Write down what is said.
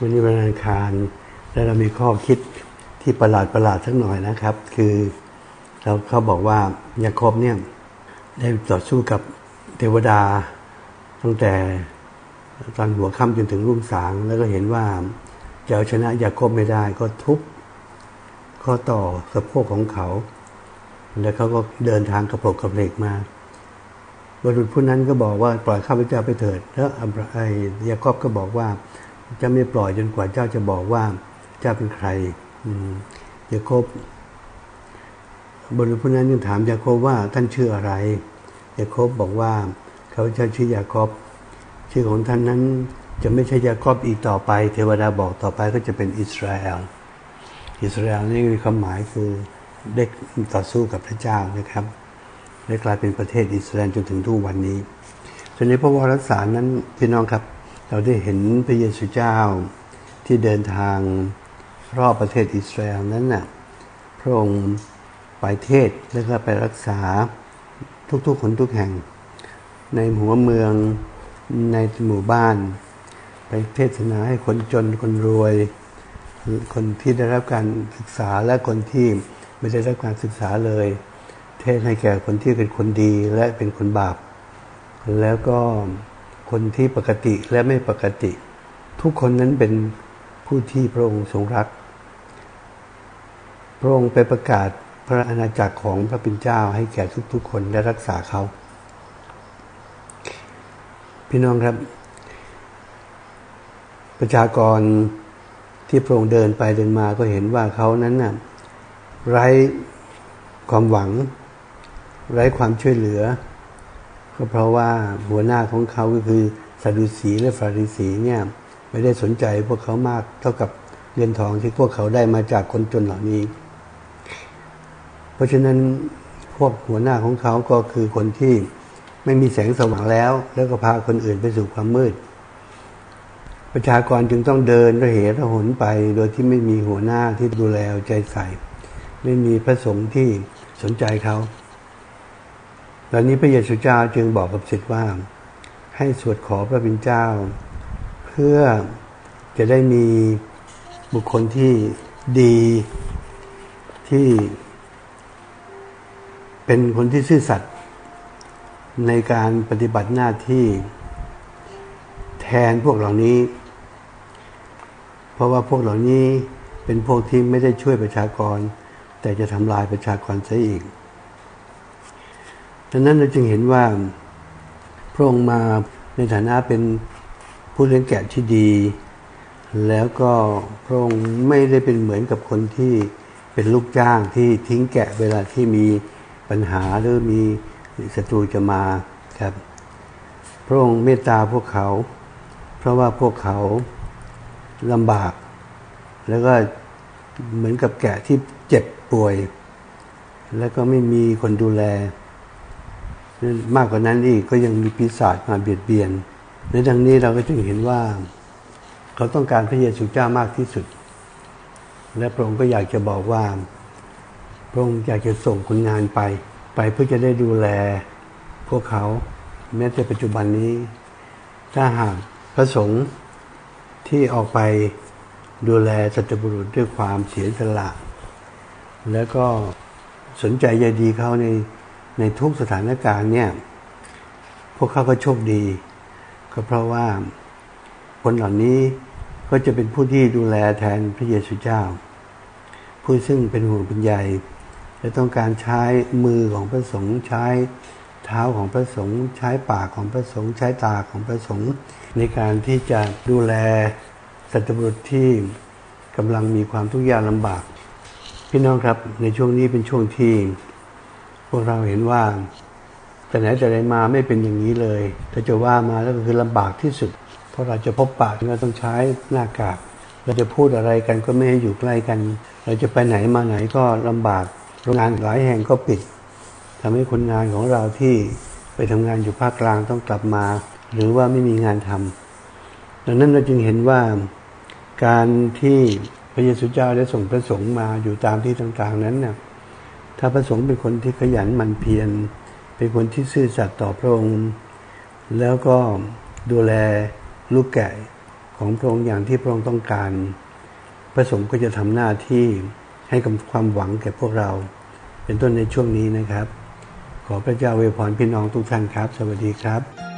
วันนี้วันอังคารแล้วเรามีข้อคิดที่ประหลาดประหลาดสักหน่อยนะครับ คือเราเขาบอกว่ายาโคบเนี่ยได้ต่อสู้กับเทวดา ตั้งแต่ตอนหัวค่ำจนถึงรุ่งสาง แล้วก็เห็นว่าจะเอาชนะยาโคบไม่ได้ก็ทุบข้อต่อสะโพกของเขา แล้วเขาก็เดินทางกระโปรงกระเพกมาบุรุษผู้นั้นก็บอกว่าปล่อยข้าพเจ้าไปเถิด แล้วไอ้ยาโคบก็บอกว่า จะไม่ปล่อยจนกว่าเจ้าจะบอกว่าเจ้าเป็นใครยาโคบบรุษผู้นั้นยังถามยาโคบว่าท่านชื่ออะไรยาโคบบอกว่า เขาจะชื่อยาโคบชื่อของท่านนั้นจะไม่ใช่ยาโคบอีกต่อไป เทวดาบอกต่อไปก็จะเป็นอิสราเอลอิสราเอลนี่มีความหมายคือเด็กต่อสู้กับพระเจ้านะครับได้กลายเป็นประเทศอิสราเอลจนถึงทุกวันนี้ส่วนในพระวรสารนั้นพี่น้องครับ เราได้เห็นพระเยซูเจ้าที่เดินทางรอบประเทศอิสราเอลนั้นน่ะพระองค์ไปเทศแล้วก็ไปรักษาทุกๆคนทุกแห่ง ในหัวเมืองในหมู่บ้าน ไปเทศนาให้คนจนคนรวย คนที่ได้รับการศึกษาและคนที่ไม่ได้รับการศึกษาเลย เทศให้แก่คนที่เป็นคนดีและเป็นคนบาป แล้วก็ คนที่ปกติและไม่ปกติ ทุกคนนั้นเป็นผู้ที่พระองค์ทรงรัก พระองค์ไปประกาศพระอาณาจักรของพระเป็นเจ้าให้แก่ทุกๆคนและรักษาเขา พี่น้องครับ ประชากรที่พระองค์เดินไปเดินมาก็เห็นว่าเขานั้นน่ะไร้ความหวัง ไร้ความช่วยเหลือ ก็เพราะว่าหัวหน้าของเขาก็คือซาดูสีและฟาริสีเนี่ยไม่ได้สนใจพวกเขามากเท่ากับเงินทองที่พวกเขาได้มาจากคนจนเหล่านี้ เพราะฉะนั้นพวกหัวหน้าของเขาก็คือคนที่ไม่มีแสงสว่างแล้ว แล้วก็พาคนอื่นไปสู่ความมืด ประชากรจึงต้องเดินระเหระหนไป โดยที่ไม่มีหัวหน้าที่ดูแลใจใส่ ไม่มีพระสงฆ์ที่สนใจเขา ตอนนี้พระเยซูเจ้าจึงบอกกับศิษย์ว่า ให้สวดขอพระบิณเจ้า เพื่อจะได้มีบุคคลที่ดีที่เป็นคนที่ซื่อสัตย์ในการปฏิบัติหน้าที่แทนพวกเหล่านี้ เพราะว่าพวกเหล่านี้เป็นพวกที่ไม่ได้ช่วยประชากร แต่จะทำลายประชากรซะอีก ดังนั้นเราจึงเห็นว่าพระองค์มาในฐานะเป็นผู้เลี้ยงแกะที่ดี แล้วก็พระองค์ไม่ได้เป็นเหมือนกับคนที่เป็นลูกจ้างที่ทิ้งแกะเวลาที่มีปัญหาหรือมีศัตรูจะมาครับ พระองค์เมตตาพวกเขา เพราะว่าพวกเขาลำบาก แล้วก็เหมือนกับแกะที่เจ็บป่วย แล้วก็ไม่มีคนดูแล มากกว่านั้นอีกก็ยังมีปีศาจมาเบียดเบียน ในดังนี้เราก็จึงเห็นว่า เขาต้องการพระเยซูเจ้ามากที่สุด และพระองค์ก็อยากจะบอกว่า พระองค์อยากจะส่งคนงานไป ไปเพื่อจะได้ดูแลพวกเขา แม้แต่ปัจจุบันนี้ ถ้าหากพระสงฆ์ที่ออกไปดูแลสัตบุรุษด้วยความเสียสละ แล้วก็สนใจใยดีเขาใน ในทุกสถานการณ์เนี่ยพวกเขาก็โชคดี ก็เพราะว่าคนเหล่านี้ก็จะเป็นผู้ที่ดูแลแทนพระเยซูเจ้า ผู้ซึ่งเป็นห่วงเป็นใยและต้องการใช้มือของพระสงฆ์ใช้เท้าของพระสงฆ์ใช้ปากของพระสงฆ์ใช้ตาของพระสงฆ์ในการที่จะดูแลสัตว์บุรุษที่กำลังมีความทุกข์ยากลำบาก พี่น้องครับในช่วงนี้เป็นช่วงที่ พวกเราเห็นว่า แต่ไหนแต่ไหนมาไม่เป็นอย่างนี้เลยถ้าจะว่ามาแล้วก็คือลำบากที่สุด เพราะเราจะพบปากเราต้องใช้หน้ากากเราจะพูดอะไรกันก็ไม่ให้อยู่ใกล้กัน เราจะไปไหนมาไหนก็ลำบากโรงงานหลายแห่งก็ปิดทำให้คนงานของเราที่ไปทำงานอยู่ภาคกลางต้องกลับมา หรือว่าไม่มีงานทำดังนั้นเราจึงเห็นว่าการที่พระเยซูเจ้าได้ส่งพระสงฆ์มาอยู่ตามที่ต่างๆนั้นเนี่ย ถ้าพระสงฆ์เป็นคนที่ขยันหมั่นเพียร เป็นคนที่ซื่อสัตย์ต่อพระองค์ แล้วก็ดูแลลูกแกะของพระองค์อย่างที่พระองค์ต้องการ พระสงฆ์ก็จะทำหน้าที่ให้กับความหวังแก่พวกเรา เป็นต้นในช่วงนี้นะครับ ขอพระเจ้าอวพรพี่น้องทุกท่านครับ สวัสดีครับ